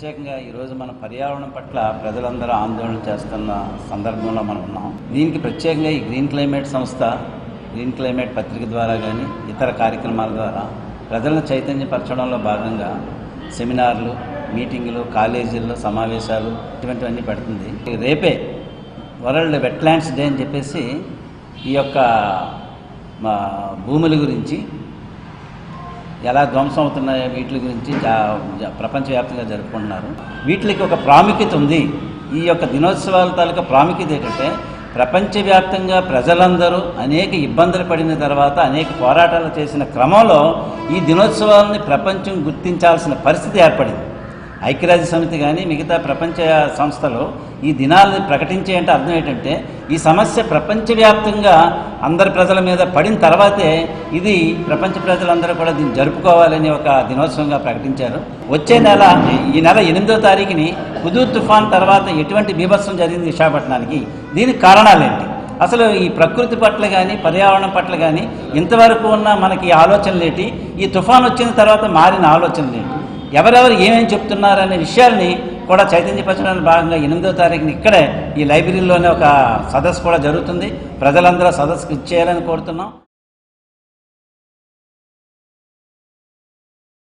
ప్రత్యేకంగా ఈరోజు మన పర్యావరణం పట్ల ప్రజలందరూ ఆందోళన చేస్తున్న సందర్భంలో మనం ఉన్నాం. దీనికి ప్రత్యేకంగా ఈ గ్రీన్ క్లైమేట్ సంస్థ గ్రీన్ క్లైమేట్ పత్రిక ద్వారా కానీ ఇతర కార్యక్రమాల ద్వారా ప్రజలను చైతన్యపరచడంలో భాగంగా సెమినార్లు మీటింగులు కాలేజీల్లో సమావేశాలు ఇటువంటివన్నీ పెడుతుంది. రేపే వరల్డ్ వెట్లాండ్స్ డే అని చెప్పేసి ఈ యొక్క మా భూముల గురించి ఎలా ధ్వంసం అవుతున్నాయో వీటి గురించి జా- ప్రపంచవ్యాప్తంగా జరుపుకుంటున్నారు. వీటికి ఒక ప్రాముఖ్యత ఉంది. ఈ యొక్క దినోత్సవాల తాలూకా ప్రాముఖ్యత ఏంటంటే ప్రపంచవ్యాప్తంగా ప్రజలందరూ అనేక ఇబ్బందులు పడిన తర్వాత అనేక పోరాటాలు చేసిన క్రమంలో ఈ దినోత్సవాలని ప్రపంచం గుర్తించాల్సిన పరిస్థితి ఏర్పడింది. ఐక్యరాజ్య సమితి కానీ మిగతా ప్రపంచ సంస్థలు ఈ దినాలను ప్రకటించే అంటే అర్థం ఏంటంటే ఈ సమస్య ప్రపంచవ్యాప్తంగా అందరి ప్రజల మీద పడిన తర్వాతే ఇది ప్రపంచ ప్రజలందరూ కూడా దీన్ని జరుపుకోవాలని ఒక దినోత్సవంగా ప్రకటించారు. వచ్చే నెల ఈ నెల ఎనిమిదో తారీఖుని హుదూద్ తుఫాన్ తర్వాత ఎటువంటి బీభత్సం జరిగింది విశాఖపట్నానికి? దీనికి కారణాలేంటి? అసలు ఈ ప్రకృతి పట్ల కానీ పర్యావరణం పట్ల కానీ ఇంతవరకు ఉన్న మనకి ఆలోచనలేటి? ఈ తుఫాన్ వచ్చిన తర్వాత మారిన ఆలోచనలేంటి? ఎవరెవరు ఏమేమి చెప్తున్నారనే విషయాల్ని కూడా చైతన్యపరచడానికి భాగంగా ఎనిమిదో తారీఖున ఇక్కడే ఈ లైబ్రరీలోనే ఒక సదస్సు కూడా జరుగుతుంది. ప్రజలందరూ సదస్సుకు ఇచ్చేయాలని కోరుతున్నాం.